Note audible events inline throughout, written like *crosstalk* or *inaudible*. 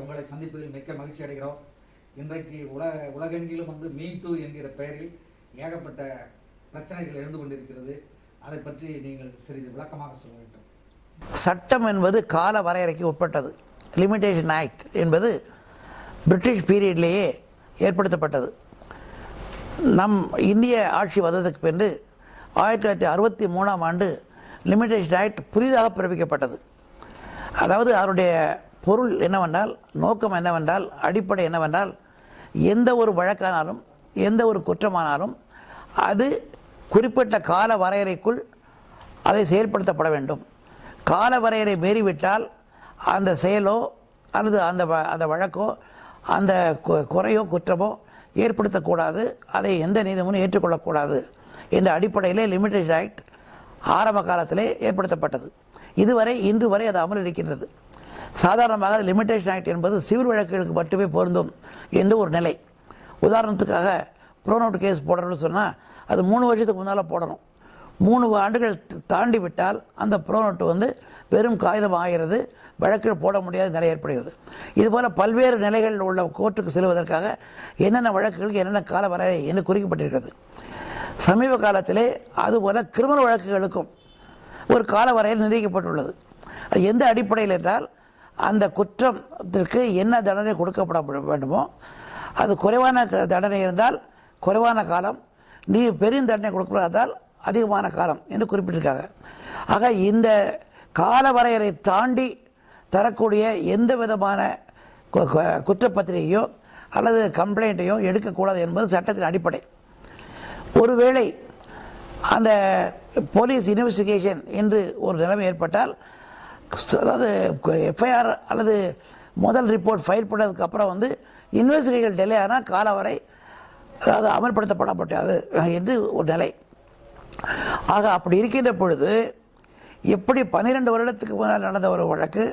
உங்களை சந்திப்பது மிக்க மகிழ்ச்சி அடைகிறோம். இன்றைக்கு உலக உலகெங்கிலும் வந்து மீ டூ என்கிற பெயரில் ஏகப்பட்ட பிரச்சனைகள் எழுந்து கொண்டிருக்கிறது. அதை பற்றி நீங்கள் சிறிது விளக்கமாக சொல்ல வேண்டும். சட்டம் என்பது கால வரையறைக்கு உட்பட்டது. லிமிடேஷன் ஆக்ட் என்பது பிரிட்டிஷ் பீரியட்லேயே ஏற்படுத்தப்பட்டது. நம் இந்திய ஆட்சி வந்ததுக்கு பின்பு ஆயிரத்தி தொள்ளாயிரத்தி அறுபத்தி மூணாம் ஆண்டு லிமிடேஷன் ஆக்ட் புதிதாக பிறப்பிக்கப்பட்டது. அதாவது அதனுடைய பொருள் என்னவென்றால் நோக்கம் என்னவென்றால் அடிப்படை என்னவென்றால் எந்த ஒரு வழக்கானாலும் எந்த ஒரு குற்றமானாலும் அது குறிப்பிட்ட கால வரையறைக்குள் அதை செயல்படுத்தப்பட வேண்டும். கால வரையறை மீறிவிட்டால் அந்த செயலோ அல்லது அந்த வ- அந்த வழக்கோ அந்த குறையோ குற்றமோ ஏற்படுத்தக்கூடாது. அதை எந்த நீதிமன்றம் ஏற்றுக்கொள்ளக்கூடாது என்ற அடிப்படையிலே லிமிடெட் ஆக்ட் ஆரம்ப காலத்திலே ஏற்படுத்தப்பட்டது. இதுவரை இன்று வரை அது அமல் இருக்கின்றது சாதாரணமாக லிமிடேஷன் ஆக்ட் என்பது சிவில் வழக்குகளுக்கு மட்டுமே பொருந்தும் என்று ஒரு நிலை. உதாரணத்துக்காக ப்ரோனோட் கேஸ் போடணும்னு சொன்னால் அது மூணு வருஷத்துக்கு முன்னால் போடணும். மூணு ஆண்டுகள் தாண்டி விட்டால் அந்த ப்ரோனோட் வந்து வெறும் காகிதம் ஆகிறது வழக்கில் போட முடியாத நிலை ஏற்படுகிறது. இதுபோல் பல்வேறு நிலைகளில் உள்ள கோர்ட்டுக்கு செல்வதற்காக என்னென்ன வழக்குகளுக்கு என்னென்ன கால வரையறை என்று குறிக்கப்பட்டிருக்கிறது. சமீப காலத்திலே அதுபோல் கிரிமினல் வழக்குகளுக்கும் ஒரு கால வரையில் நிர்ணயிக்கப்பட்டுள்ளது. அது எந்த அடிப்படையில் என்றால் அந்த குற்றத்திற்கு என்ன தண்டனை கொடுக்கப்பட வேண்டுமோ அது குறைவான க- தண்டனை இருந்தால் குறைவான காலம் நீ பெருந்தண்டனை தண்டனை கொடுக்கப்படாதால் அதிகமான காலம் என்று குறிப்பிட்டிருக்காங்க. ஆக இந்த கால வரையறை தாண்டி தரக்கூடிய எந்த விதமான குற்றப்பத்திரிகையோ அல்லது கம்ப்ளைண்ட்டையோ எடுக்கக்கூடாது என்பது சட்டத்தின் அடிப்படை. ஒருவேளை அந்த போலீஸ் இன்வெஸ்டிகேஷன் என்று ஒரு நிலைமை ஏற்பட்டால் அதாவது எஃப்ஐஆர் அல்லது முதல் ரிப்போர்ட் ஃபைல் பண்ணதுக்கு அப்புறம் வந்து இன்வெஸ்டிகேஷன் டிலே ஆனால் காலவரை அதாவது அமல்படுத்தப்படப்பட்டது என்று ஒரு நிலை. ஆக அப்படி இருக்கின்ற பொழுது எப்படி பன்னிரெண்டு வருடத்துக்கு முன்னால் நடந்த ஒரு வழக்கு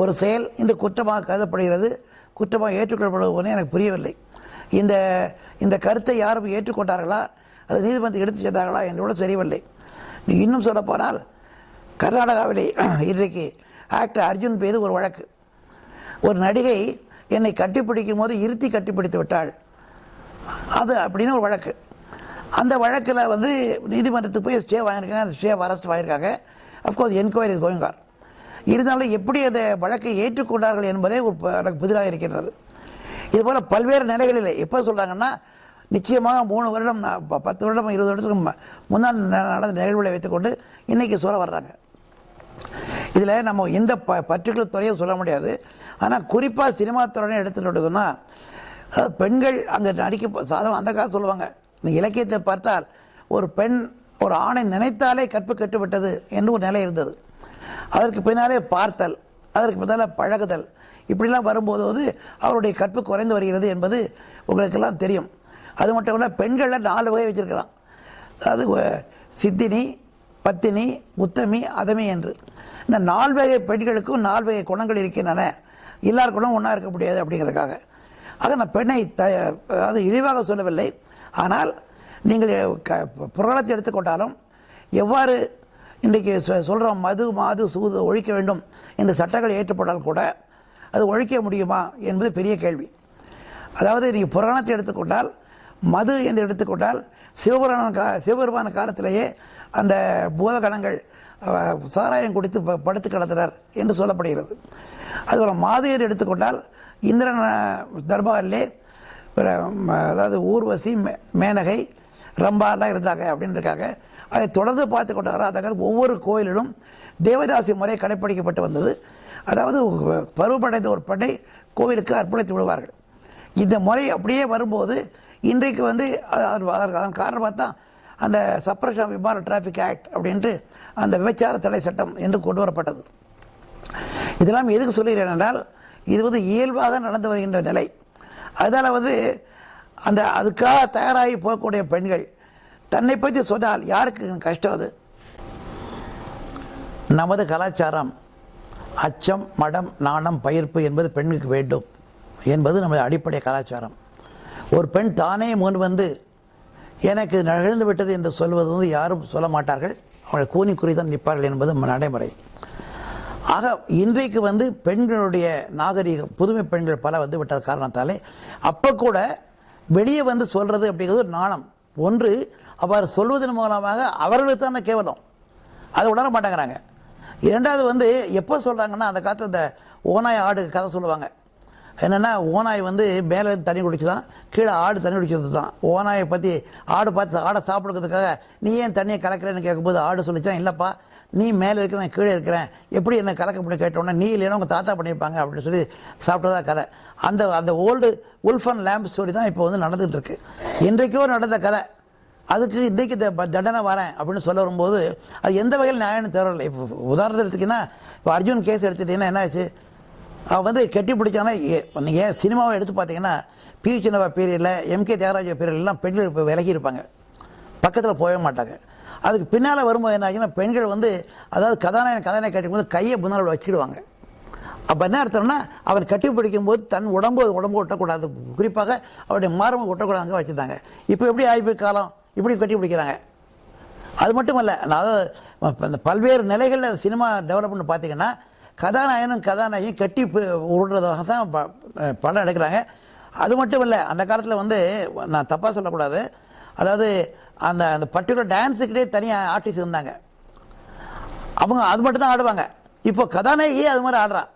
ஒரு செயல் இந்த குற்றமாக கருதப்படுகிறது குற்றமாக ஏற்றுக்கொள்ளப்படுவதுன்னு எனக்கு புரியவில்லை. இந்த இந்த கருத்தை யாரும் ஏற்றுக்கொண்டார்களா? அது நீதிமன்றம் எடுத்து சென்றார்களா என்று கூட தெரியவில்லை. நீ இன்னும் சொல்லப்போனால் கர்நாடகாவிலே *clears throat* இன்றைக்கு ஆக்டர் அர்ஜுன் மீது ஒரு வழக்கு. ஒரு நடிகை என்னை கட்டிப்பிடிக்கும் போது இருத்தி கட்டிப்பிடித்து விட்டாள். அது அப்படின்னு ஒரு வழக்கு. அந்த வழக்கில் வந்து நீதிமன்றத்துக்கு போய் ஸ்டே வாங்கியிருக்காங்க ஸ்டே அரெஸ்ட் வாங்கியிருக்காங்க. Of course enquiry is going இருந்தாலும் எப்படி அந்த வழக்கை ஏற்றுக்கொண்டார்கள் என்பதே ஒரு எனக்கு புதிராக இருக்கின்றது. இதுபோல் பல்வேறு நிலைகளில் எப்போ சொல்கிறாங்கன்னா நிச்சயமாக மூணு வருடம் ப- பத்து வருடம் இருபது வருடத்துக்கு முன்னால் நடந்த நிகழ்வுகளை வைத்துக்கொண்டு இன்றைக்கி சொல்ல வர்றாங்க. இதில் நம்ம எந்த ப பர்டிகுலர் துறையும் சொல்ல முடியாது. ஆனால் குறிப்பாக சினிமா துறையை எடுத்துக்கிட்டோம்னா பெண்கள் அங்கே நடிக்க சாதம் அந்த காலம் சொல்லுவாங்க. இந்த இலக்கியத்தை பார்த்தால் ஒரு பெண் ஒரு ஆணை நினைத்தாலே கற்பு கட்டுவிட்டது என்று ஒரு நிலை இருந்தது. அதற்கு பின்னாலே பார்த்தல் அதற்கு பின்னால் பழகுதல். இப்படிலாம் வரும்போது வந்து அவருடைய கற்பு குறைந்து வருகிறது என்பது உங்களுக்கெல்லாம் தெரியும். அது மட்டும் இல்லை பெண்களில் நாலு வகை வச்சுருக்கிறான். அதாவது சித்தினி பத்தினி உத்தமி அதமி என்று. இந்த நால் வகை பெண்களுக்கும் நால் வகை குணங்கள் இருக்கின்றன. எல்லார் குணம் ஒன்றா இருக்க முடியாது அப்படிங்கிறதுக்காக. ஆக நான் பெண்ணை த அதாவது இழிவாக சொல்லவில்லை. ஆனால் நீங்கள் க புராணத்தை எடுத்துக்கொண்டாலும் எவ்வாறு இன்றைக்கி சொ- சொல்கிறோம் மது மாது சூது ஒழிக்க வேண்டும் என்ற சட்டங்கள் ஏற்றப்பட்டால் கூட அது ஒழிக்க முடியுமா என்பது பெரிய கேள்வி. அதாவது நீங்கள் புராணத்தை எடுத்துக்கொண்டால் மது என்று எடுத்துக்கொண்டால் சிவபெருமான கா சிவபெருமான காலத்திலேயே அந்த பூதகணங்கள் சாராயம் குடித்து ப- படுத்து கிடந்தனர் என்று சொல்லப்படுகிறது. அதுபோல் மாது என்று எடுத்துக்கொண்டால் இந்திரன் தர்பாரிலே பிற- அதாவது ஊர்வசி மே- மேனகை ரம்பாலாம் இருந்தாங்க அப்படின்னு இருக்காங்க அதை தொடர்ந்து பார்த்து கொண்டார் அதனால் ஒவ்வொரு கோயிலிலும் தேவதாசி முறை கடைப்பிடிக்கப்பட்டு வந்தது. அதாவது பருவப்படைந்த ஒரு பெண்ணை கோவிலுக்கு அர்ப்பணித்து விடுவார்கள். இந்த முறை அப்படியே வரும்போது இன்றைக்கு வந்து அது- அதன் காரணமாக தான் அந்த சப்ரஷன் விமான டிராஃபிக் ஆக்ட் அப்படின்ட்டு அந்த விபச்சார தடை சட்டம் என்று கொண்டு வரப்பட்டது. இதெல்லாம் எதுக்கு சொல்லுகிறேன் என்றால் இது வந்து இயல்பாக நடந்து வருகின்ற நிலை. அதனால் வந்து அந்த அதுக்காக தயாராகி போகக்கூடிய பெண்கள் தன்னை பற்றி சொன்னால் யாருக்கு கஷ்டம் அது? நமது கலாச்சாரம் அச்சம் மடம் நாணம் பயிர்ப்பு என்பது பெண்ணுக்கு வேண்டும் என்பது நமது அடிப்படை கலாச்சாரம். ஒரு பெண் தானே முன் வந்து எனக்கு நிகழ்ந்து விட்டது என்று சொல்வது வந்து யாரும் சொல்ல மாட்டார்கள். அவர்கள் கூனி குறிதான் நிற்பார்கள் என்பது நடைமுறை. ஆக இன்றைக்கு வந்து பெண்களுடைய நாகரிகம் புதுமை பெண்கள் பல வந்து விட்ட காரணத்தாலே அப்போ கூட வெளியே வந்து சொல்கிறது அப்படிங்கிறது ஒரு நாணம். ஒன்று அவ்வாறு சொல்வதன் மூலமாக அவர்களுக்கு தானே கேவலம். அதை உணர மாட்டேங்கிறாங்க. இரண்டாவது வந்து எப்போ சொல்கிறாங்கன்னா அந்த காலத்தில் இந்த ஓனாய் ஆடு கதை சொல்லுவாங்க. என்னென்னா ஓனாய் வந்து மேலே தண்ணி குடிச்சுதான் கீழே ஆடு தண்ணி குடிச்சது தான் ஓனாயை பற்றி ஆடு பார்த்து ஆடை சாப்பிடுறதுக்காக நீ ஏன் தண்ணியை கலக்கிறேன்னு கேட்கும்போது ஆடு சொல்லிச்சான் இல்லைப்பா நீ மேலே இருக்கிற நான் கீழே இருக்கிறேன். எப்படி என்ன கலக்க முடியும்? கேட்டோன்னே நீ இல்லைன்னா உங்கள் தாத்தா பண்ணியிருப்பாங்க அப்படின்னு சொல்லி சாப்பிட்டதா கதை. அந்த அந்த old wolf and lamb story தான் இப்போ வந்து நடந்துகிட்டு இருக்கு இன்றைக்கோ நடந்த கதை. அதுக்கு இன்றைக்கு த- தண்டனை வரேன் அப்படின்னு சொல்ல வரும்போது அது எந்த வகையில் நியாயம்னு தேவையில்லை இப்போ உதாரணத்தை எடுத்துக்கிங்கன்னா இப்போ அர்ஜுன் கேஸ் எடுத்துட்டீங்கன்னா என்ன ஆச்சு? அவன் வந்து கட்டி பிடிச்சானா நீங்கள் ஏன் சினிமாவை எடுத்து பார்த்தீங்கன்னா பி. சின்னவா பீரியடில் எம்கே தியாகராஜ பீரியட்லாம் பெண்கள் இப்போ விலகி இருப்பாங்க பக்கத்தில் போகவே மாட்டாங்க. அதுக்கு பின்னால் வரும்போது என்ன ஆச்சுன்னா பெண்கள் வந்து அதாவது கதாநாயகன் கதாநாயகன் கட்டிக்கும்போது கையை முன்னால் வச்சுக்கிடுவாங்க. அப்போ என்ன அர்த்தம்னா அவன் கட்டி பிடிக்கும்போது தன் உடம்பு உடம்பு ஒட்டக்கூடாது. குறிப்பாக அவருடைய மார்பு ஒட்டக்கூடாதுங்க வச்சுருந்தாங்க இப்போ எப்படி ஆய்வு காலம்? இப்படி கட்டி பிடிக்கிறாங்க. அது மட்டும் இல்லை அதாவது இந்த பல்வேறு நிலைகளில் சினிமா டெவலப்மெண்ட் பார்த்தீங்கன்னா கதாநாயகனும் கதாநாயகி கட்டி உருடுறதாக தான் ப- படம் எடுக்கிறாங்க. அது மட்டும் இல்லை அந்த காலத்தில் வந்து நான் தப்பாக சொல்லக்கூடாது. அதாவது அந்த அந்த பர்டிகுலர் டான்ஸுக்கிட்டே தனியாக ஆர்டிஸ்ட் இருந்தாங்க. அவங்க அது மட்டும் தான் ஆடுவாங்க. இப்போ கதாநாயகியே அது மாதிரி ஆடுறான்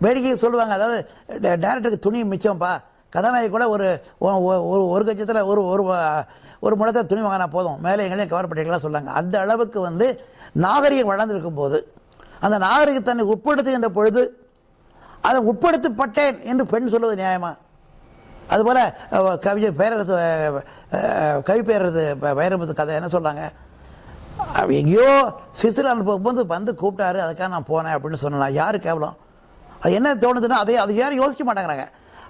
வேடிக்கை சொல்லுவாங்க. அதாவது டே- டேரக்டருக்கு துணி மிச்சம்ப்பா. கதாநாயகி கூட ஒரு ஒரு ஒரு கட்சத்தில் ஒரு ஒரு ஒரு முடத்தை துணி வாங்கினா போதும். மேலே எங்களையும் கவர் பண்ணிக்கலாம் சொல்லுவாங்க அந்த அளவுக்கு வந்து நாகரிகம் வளர்ந்துருக்கும் போது அந்த நாகரிகத்தன்னை உட்படுத்துகின்ற பொழுது அதை உட்படுத்தப்பட்டேன் என்று பெண் சொல்வது நியாயமா? அதுபோல் கவிஞர் பேரரசு கவி பேரரசு வைரமுத்து கதை என்ன சொல்கிறாங்க எங்கேயோ சுவிட்சர்லாந்து போகும்போது வந்து கூப்பிட்டாரு அதுக்காக நான் போனேன் அப்படின்னு சொன்னேன் யாரு கேவலம்? அது என்ன தோணுதுன்னா அதை அது யாரும் யோசிக்க மாட்டேங்கிறாங்க.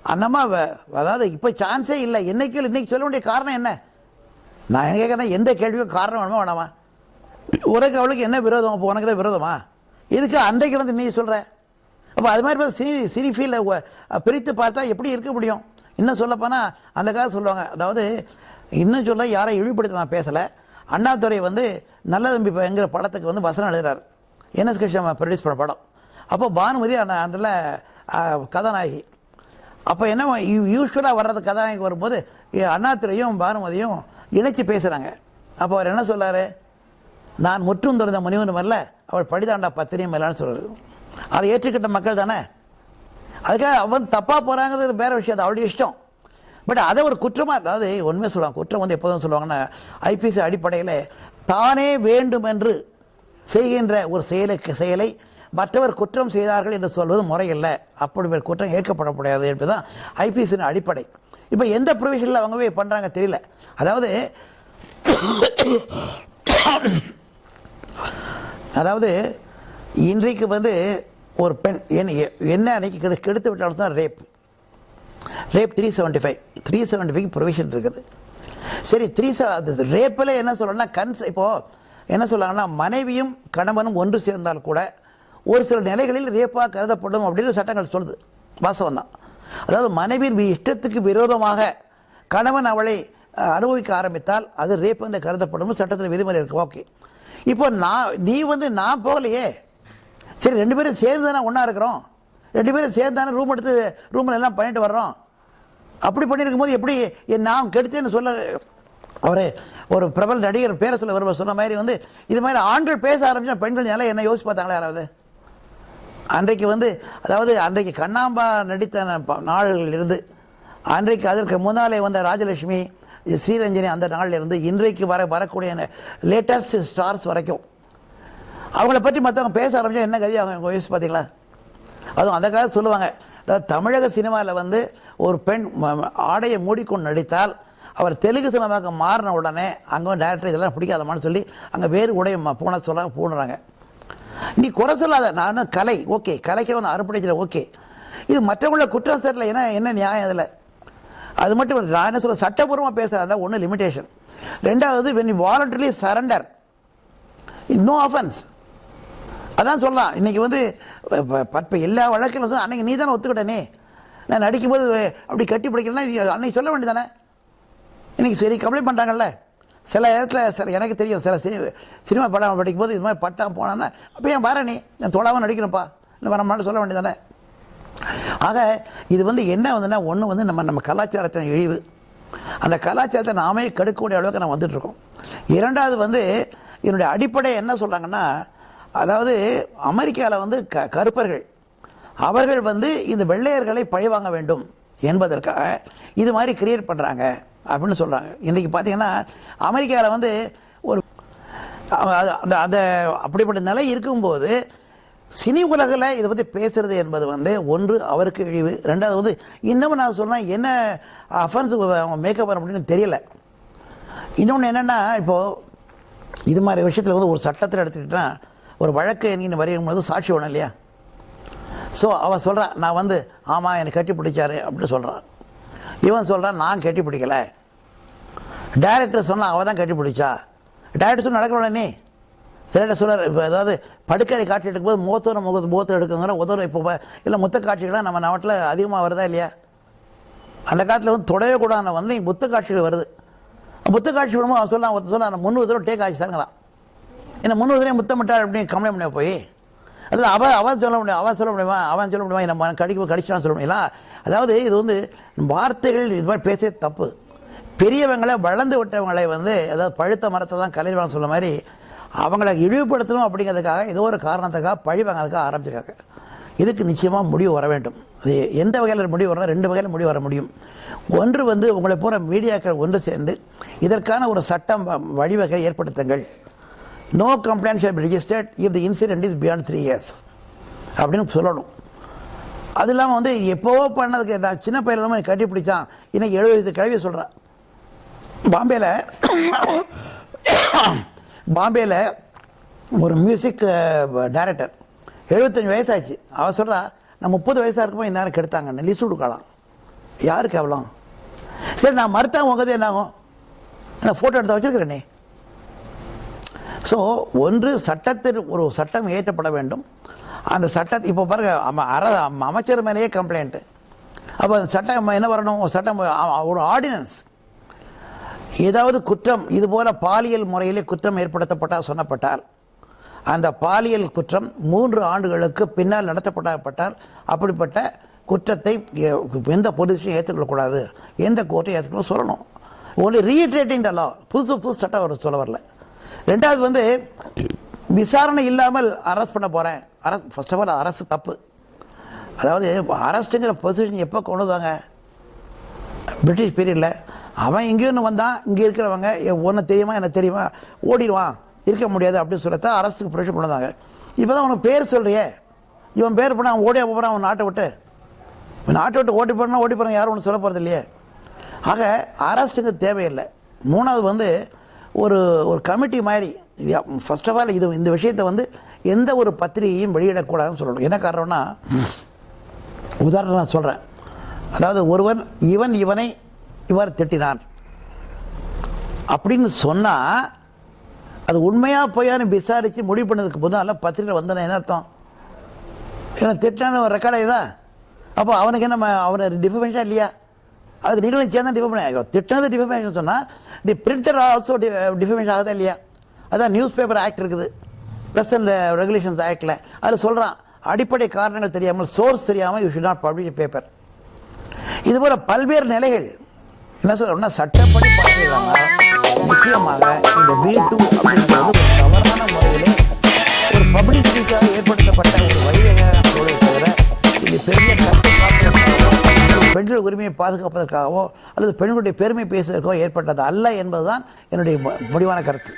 அந்தம்மா வ- அதாவது இப்போ சான்ஸே இல்லை. என்னைக்கு இன்றைக்கி சொல்ல வேண்டிய காரணம் என்ன? நான் என்ன கேட்குறேன் எந்த கேள்வியும் காரணம் வேணுமா வேணாமா? உனக்கு அவளுக்கு என்ன விரோதம்? அப்போ உனக்கு தான் விரோதமா? இதுக்கு அன்றைக்கு வந்து நீ சொல்கிற அப்போ அது மாதிரி பார்த்தா சினி சினி பிரித்து பார்த்தா எப்படி இருக்க முடியும்? இன்னும் சொல்லப்போனால் அந்த காலம் சொல்லுவாங்க. அதாவது இன்னும் சொல்ல யாரை இழிவுபடுத்த நான் பேசலை. அண்ணாதுரை வந்து நல்ல தம்பி என்கிற படத்துக்கு வந்து வசனம் எழுதுறாரு. என்எஸ் கிருஷ்ணன் ப்ரொடியூஸ் பண்ண படம். அப்போ பானுமதி அந்த அதில் கதாநாயகி. அப்போ என்ன யூஸ்வலாக வர்றது கதாநாயகி வரும்போது அண்ணாத்துறையும் பானுமதியும் இணைச்சி பேசுகிறாங்க அப்போ அவர் என்ன சொல்லாரு? நான் முற்றும் திறந்த முனிவனும் அல்ல அவள் படிதாண்டா பத்திரியும் இல்லைன்னு சொல்றாரு. அதை ஏற்றுக்கிட்ட மக்கள் தானே? அதுக்காக அவன் தப்பாக போகிறாங்கிறது வேறு விஷயம் அது அவளுடைய இஷ்டம். பட் அதை ஒரு குற்றமாக அதாவது ஒன்றுமே சொல்லுவாங்க குற்றம் வந்து எப்போதும் சொல்லுவாங்கன்னா ஐபிசி அடிப்படையில் தானே வேண்டும் என்று செய்கின்ற ஒரு செயலுக்கு செயலை மற்றவர் குற்றம் செய்தார்கள் என்று சொல்வது முறையில்லை. அப்படி ஒரு குற்றம் ஏற்கப்பட முடியாது என்பதுதான் ஐபிசியின் அடிப்படை. இப்போ எந்த ப்ரொவிஷனில் அவங்க போய் பண்ணுறாங்க தெரியல. அதாவது அதாவது இன்றைக்கு வந்து ஒரு பெண் என்ன என்ன அன்னைக்கு கெடு கெடுத்து விட்டாலும் தான் rape rape three seventy five three seventy five provision இருக்குது. சரி த்ரீ செ அது ரேப்பில் என்ன சொல்லணும்னா கன்ஸ் இப்போது என்ன சொல்கிறாங்கன்னா மனைவியும் கணவனும் ஒன்று சேர்ந்தால் கூட ஒரு சில நிலைகளில் ரேப்பாக கருதப்படும் அப்படின்னு சட்டங்கள் சொல்லுது. வாசவம் தான். அதாவது மனைவியின் இஷ்டத்துக்கு விரோதமாக கணவன் அவளை அனுபவிக்க ஆரம்பித்தால் அது ரேப் என்று கருதப்படும் சட்டத்தில் விதிமுறை இருக்குது ஓகே. இப்போ நான் நீ வந்து நான் போகலையே. சரி ரெண்டு பேரும் சேர்ந்து தானே ஒன்றா இருக்கிறோம். ரெண்டு பேரும் சேர்ந்து தானே ரூம் எடுத்து ரூமில் எல்லாம் பண்ணிட்டு வர்றோம். அப்படி பண்ணியிருக்கும் போது எப்படி என் நான் கெடுத்தேன்னு சொல்ல அவர் ஒரு பிரபல நடிகர் பேரை சொல்ல வருவ சொன்ன மாதிரி வந்து இது மாதிரி ஆண்கள் பேச ஆரம்பித்தா பெண்கள் நிலை என்ன யோசிச்சு பார்த்தாங்களா யாராவது? அன்றைக்கு வந்து அதாவது அன்றைக்கு கண்ணாம்பா நடித்த ந- ப- இருந்து அன்றைக்கு அதற்கு முன்னாலே வந்த ராஜலட்சுமி ஸ்ரீரஞ்சனி அந்த நாளிலிருந்து இன்றைக்கு வர வரக்கூடிய லேட்டஸ்ட் ஸ்டார்ஸ் வரைக்கும். அவங்கள பற்றி மற்றவங்க பேச ஆரம்பிச்சா என்ன கதி அவங்க வயசு பார்த்தீங்களா அதுவும் அந்த காலத்தில் சொல்லுவாங்க. தமிழக சினிமாவில் வந்து ஒரு பெண் ஆடையை மூடிக்கொண்டு நடித்தால் அவர் தெலுங்கு சினிமாவுக்கு மாறின உடனே அங்கே டேரக்டர் இதெல்லாம் பிடிக்காதமான்னு சொல்லி அங்கே வேறு உடைய ம- சொல்ல பூணுறாங்க. நீ குறை சொல்லாத. நான் கலை. ஓகே. கலைக்கு வந்து அர்ப்பணிச்சிட ஓகே. இது மற்றவங்கள குற்றம் சாட்டில் என்ன என்ன நியாயம் அதில்? அது மட்டும் இல்லை நான் என்ன சொல்ல சட்டப்பூர்வமாக பேசுகிறதா ஒன்று லிமிடேஷன் ரெண்டாவது when you voluntarily surrender no offence அதான் சொல்லலாம். இன்னைக்கு வந்து இப்போ எல்லா வழக்கிலும் சொன்னால் அன்னைக்கு நீ தானே ஒத்துக்கிட்டனே. நான் நடிக்கும்போது அப்படி கட்டி பிடிக்கலன்னா அன்னைக்கு சொல்ல வேண்டியதானே இன்றைக்கி சரி கம்ப்ளைண்ட் பண்ணுறாங்கல்ல சில இடத்துல சில எனக்கு தெரியும் சில சினிமா சினிமா படம் படிக்கும்போது இது மாதிரி பட்டம் போனான்னா அப்போ ஏன் வர நீ? நான் தொடாமல் நடிக்கிறேன்ப்பா இல்லை வர மாட்டேன் சொல்ல வேண்டியதானே ஆக இது வந்து என்ன வந்துன்னா ஒன்று வந்து நம்ம நம்ம கலாச்சாரத்தின் இழிவு. அந்த கலாச்சாரத்தை நாமே கெடுக்கக்கூடிய அளவுக்கு நான் வந்துட்டுருக்கோம். இரண்டாவது வந்து என்னுடைய அடிப்படை என்ன சொல்கிறாங்கன்னா அதாவது அமெரிக்காவில் வந்து க கருப்பர்கள். அவர்கள் வந்து இந்த வெள்ளையர்களை பழிவாங்க வேண்டும் என்பதற்காக இது மாதிரி கிரியேட் பண்ணுறாங்க அப்படின்னு சொல்கிறாங்க இன்றைக்கி பார்த்தீங்கன்னா அமெரிக்காவில் வந்து ஒரு அந்த அந்த அப்படிப்பட்ட நிலை இருக்கும்போது சினி உலகில் இதை பற்றி பேசுறது என்பது வந்து ஒன்று அவருக்கு இழிவு. ரெண்டாவது வந்து இன்னமும் நான் சொன்னேன் என்ன அஃபென்ஸ் அவங்க மேக்கப் பண்ண முடியும்னு தெரியல. இன்னொன்று என்னென்னா இப்போது இது மாதிரி விஷயத்தில் வந்து ஒரு சட்டத்தில் எடுத்துக்கிட்டா ஒரு வழக்கு என்கின்ற வரையும் போது சாட்சி வேணும் இல்லையா? ஸோ அவன் சொல்கிறான் நான் வந்து ஆமாம் என்னை கட்டி பிடிச்சாரு அப்படின்னு சொல்கிறான் இவன் சொல்கிறான் நான் கட்டி பிடிக்கலை. டைரக்டர் சொன்னால் அவள் தான் கட்டி பிடிச்சா. டைரக்டர் சொன்ன நடக்கல நீ? சிலர் சொல்கிறார் இப்போ அதாவது படுக்கரை காட்சி எடுக்கும்போது மூத்தோர முகத்து மூத்தம் எடுக்குங்கிற உதவ இப்போ இல்லை முத்த காட்சிகள்லாம் நம்ம நாட்டில் அதிகமாக வருதா இல்லையா? அந்த காலத்தில் வந்து தொடவே கூடாது வந்து முத்த காட்சிகள் வருது. முத்த காட்சி விடும்போது அவன் சொல்லலாம் ஒருத்தர் சொல்லான் முந்நூறு தடவை டேக் ஆச்சு சாருங்கிறான் இந்த முந்நூறு தடவை முத்தமிட்டாள் அப்படின்னு கம்ப்ளைண்ட் பண்ண போய்? அதில் அவன் அவன் சொல்ல முடியும் அவன் சொல்ல முடியுமா அவன் சொல்ல முடியுமா நம்ம கடிக்க கடிச்சான்னு சொல்ல முடியல அதாவது இது வந்து வார்த்தைகள் இது மாதிரி பேச தப்பு. பெரியவங்களை வளர்ந்து விட்டவங்களை வந்து அதாவது பழுத்த மரத்தை தான் கலைவான்னு சொல்ல மாதிரி அவங்கள இழிவுபடுத்தணும் அப்படிங்கிறதுக்காக ஏதோ ஒரு காரணத்துக்காக பழி வாங்கிறதுக்காக ஆரம்பிச்சிருக்காங்க. இதுக்கு நிச்சயமாக முடிவு வர வேண்டும். அது எந்த வகையில் முடிவு வரணும் ரெண்டு வகையில் முடிவு வர முடியும். ஒன்று வந்து உங்களை போகிற மீடியாக்கள் ஒன்று சேர்ந்து இதற்கான ஒரு சட்டம் வ- வழிவகை ஏற்படுத்துங்கள். No complaint shall be registered if the incident is beyond three years அப்படின்னு சொல்லணும். அது இல்லாமல் வந்து எப்போவோ பண்ணதுக்கு நான் சின்ன பையன் இல்லாமல் கட்டி பிடிச்சான். இன்னைக்கு எழுபது கழுவி சொல்கிறேன் பாம்பேயில் பாம்பேயில் ஒரு மியூசிக் டைரக்டர் எழுபத்தஞ்சு வயசாச்சு. அவர் சொல்கிறா நான் முப்பது வயசாக இருக்கும்போது இந்நேரம் கெடுத்தாங்கன்னு. லிஸ்ட் கொடுக்கலாம். யாருக்கு எவ்வளோ சரி நான் மறுத்தேன் உங்கது என்ன ஆகும்? நான் ஃபோட்டோ எடுத்து வச்சுருக்கிறேனே ஸோ ஒன்று சட்டத்தில் ஒரு சட்டம் இயற்றப்பட வேண்டும். அந்த சட்டத்தை இப்போ பாருங்க அம அமைச்சர் மேலேயே கம்ப்ளைண்ட்டு அப்போ அந்த சட்டம் என்ன வரணும்? ஒரு சட்டம் ஒரு ஆர்டினன்ஸ் ஏதாவது குற்றம் இதுபோல பாலியல் முறையிலே குற்றம் ஏற்படுத்தப்பட்டால் சொன்னப்பட்டால் அந்த பாலியல் குற்றம் மூன்று ஆண்டுகளுக்கு பின்னால் நடத்தப்படப்பட்டால் அப்படிப்பட்ட குற்றத்தை எந்த பொலிஸையும் ஏற்றுக்கொள்ளக்கூடாது. எந்த கோர்ட்டையும் ஏற்றுக்கணும் சொல்லணும். ஒன்லி ரீட்ரேட்டிங் த லா புதுசு புது சட்டம் அவர் சொல்ல வரல. ரெண்டாவது வந்து விசாரணை இல்லாமல் அரெஸ்ட் பண்ண போகிறேன் அரஸ் ஃபர்ஸ்ட் ஆஃப் ஆல் அரசு தப்பு. அதாவது அரெஸ்ட்டுங்கிற பொசிஷன் எப்போ கொண்டு வந்தாங்க பிரிட்டிஷ் பீரியடில் அவன் இங்கேருந்து வந்தான் இங்கே இருக்கிறவங்க ஒன்று தெரியுமா? எனக்கு தெரியுமா? ஓடிடுவான். இருக்க முடியாது அப்படின்னு சொல்லத்தான் அரசுக்கு ப்ரெஷர் கொண்டு இப்போ தான் உனக்கு பேர் சொல்கிறியே இவன் பேர் பண்ண அவன் ஓடியா போகிறான் அவன் நாட்டை விட்டு. இவன் நாட்டை விட்டு ஓடி போனால் ஓடி போகிறான் யாரும் ஒன்று சொல்ல போகிறது இல்லையே. ஆக அரசுக்கு தேவையில்லை. மூணாவது வந்து ஒரு ஒரு கமிட்டி மாதிரி ஃபர்ஸ்ட் ஆஃப் ஆல் இது இந்த விஷயத்தை வந்து எந்த ஒரு பத்திரிகையும் வெளியிடக்கூடாதுன்னு சொல்லணும். என்ன காரணம்னா உதாரணம் நான் சொல்கிறேன் அதாவது ஒருவன் இவன் இவனை இவர் திட்டினான். அப்படின்னு சொன்னால் அது உண்மையாக பொய்யான்னு விசாரித்து முடிவு பண்ணதுக்கு முன்னால் பத்திரிகை வந்தேன் என்ன அர்த்தம்? ஏன்னா திட்டான ஒரு ரெக்கார்ட் ஆகுதா அப்போ அவனுக்கு என்ன அவனை டிஃபமேஷன் இல்லையா? அதுக்கு நீங்களும் சேர்ந்தா டிஃபமேஷன் திட்டினது டிஃபமேஷன் சொன்னால் தி பிரிண்டர் ஆல்சோ டிஃபமேஷன் ஆகுதா இல்லையா? அதான் நியூஸ் பேப்பர் ஆக்ட் இருக்குது ப்ளஸ் அண்ட் ரெகுலேஷன்ஸ் ஆக்டில் அதில் சொல்கிறான் அடிப்படை காரணங்கள் தெரியாமல் சோர்ஸ் தெரியாமல் you should not publish paper இதுபோல் பல்வேறு நிலைகள் என்ன சொல்கிறோம்னா சட்டப்படி பார்த்துக்கிறாங்க நிச்சயமாக இந்த பி டூ அப்படிங்கிறது ஒரு தவறான முறையிலே ஒரு பப்ளிசிட்டிக்காக ஏற்படுத்தப்பட்ட ஒரு வழிவகைகளை தவிர இது பெரிய கருத்து பெண்கள் உரிமையை பாதுகாப்பதற்காகவோ அல்லது பெண்களுடைய பெருமை பேசுவதற்கோ ஏற்பட்டது அல்ல என்பதுதான் என்னுடைய முடிவான கருத்து.